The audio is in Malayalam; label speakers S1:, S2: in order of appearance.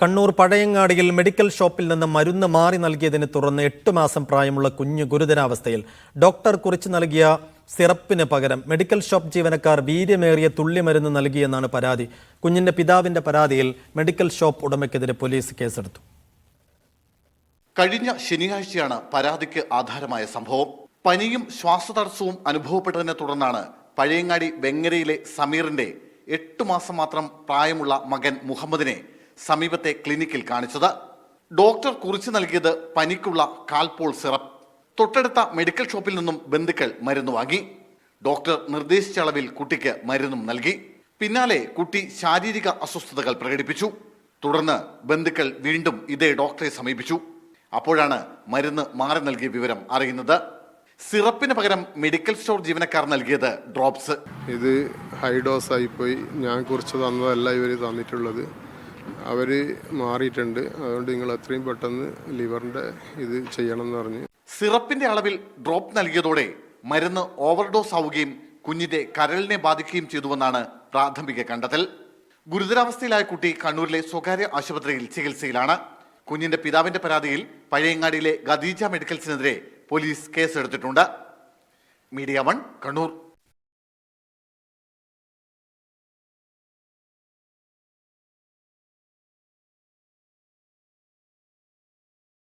S1: കണ്ണൂർ പഴയങ്ങാടിയിൽ മെഡിക്കൽ ഷോപ്പിൽ നിന്ന് മരുന്ന് മാറി നൽകിയതിനെ തുടർന്ന് എട്ട് മാസം പ്രായമുള്ള കുഞ്ഞ് ഗുരുതരാവസ്ഥയിൽ ഡോക്ടർ കുറിച്ച് നൽകിയ സിറപ്പിന് പകരം മെഡിക്കൽ ഷോപ്പ് ജീവനക്കാർ വീര്യമേറിയ തുള്ളിമരുന്ന് നൽകിയെന്നാണ് പരാതി. കുഞ്ഞിന്റെ പിതാവിന്റെ പരാതിയിൽ മെഡിക്കൽ ഷോപ്പ് ഉടമയ്ക്കെതിരെ പോലീസ് കേസെടുത്തു.
S2: കഴിഞ്ഞ ശനിയാഴ്ചയാണ് പരാതിക്ക് ആധാരമായ സംഭവം. പനിയും ശ്വാസതടസ്സവും അനുഭവപ്പെട്ടതിനെ തുടർന്നാണ് പഴയങ്ങാടി വെങ്ങരയിലെ സമീറിന്റെ എട്ടു മാസം മാത്രം പ്രായമുള്ള മകൻ മുഹമ്മദിനെ സമീപത്തെ ക്ലിനിക്കിൽ കാണിച്ചത്. ഡോക്ടർ കുറിച്ചു നൽകിയത് പനിക്കുള്ള കാൽപോൾ സിറപ്പ്. തൊട്ടടുത്ത മെഡിക്കൽ ഷോപ്പിൽ നിന്നും ബന്ധുക്കൾ മരുന്ന് വാങ്ങി. ഡോക്ടർ നിർദ്ദേശിച്ച അളവിൽ കുട്ടിക്ക് മരുന്നും നൽകി. പിന്നാലെ കുട്ടി ശാരീരിക അസ്വസ്ഥതകൾ പ്രകടിപ്പിച്ചു. തുടർന്ന് ബന്ധുക്കൾ വീണ്ടും ഇതേ ഡോക്ടറെ സമീപിച്ചു. അപ്പോഴാണ് മരുന്ന് മാറി നൽകിയ വിവരം അറിയുന്നത്. സിറപ്പിന് പകരം മെഡിക്കൽ സ്റ്റോർ ജീവനക്കാർ നൽകിയത് ഡ്രോപ്സ്.
S3: ഇത് ഹൈ ഡോസ് പോയി ഞാൻ കുറിച്ച് തന്നതല്ല ഇവർ തന്നിട്ടുള്ളത്. അവർ മാറിയിട്ടുണ്ട്. അതുകൊണ്ട് നിങ്ങൾ എത്രയും പെട്ടെന്ന് ലിവറിന്റെ ഇത് ചെയ്യണം എന്ന് പറഞ്ഞ്.
S2: സിറപ്പിന്റെ അളവിൽ ഡ്രോപ്പ് നൽകിയതോടെ മരുന്ന് ഓവർഡോസ് ആവുകയും കുഞ്ഞിന്റെ കരളിനെ ബാധിക്കുകയും ചെയ്തുവെന്നാണ് പ്രാഥമിക കണ്ടെത്തൽ. ഗുരുതരാവസ്ഥയിലായ കുട്ടി കണ്ണൂരിലെ സ്വകാര്യ ആശുപത്രിയിൽ ചികിത്സയിലാണ്. കുഞ്ഞിന്റെ പിതാവിന്റെ പരാതിയിൽ പഴയങ്ങാടിയിലെ ഖദീജ മെഡിക്കൽസിനെതിരെ പോലീസ് കേസെടുത്തിട്ടുണ്ട്. Media One Kannur.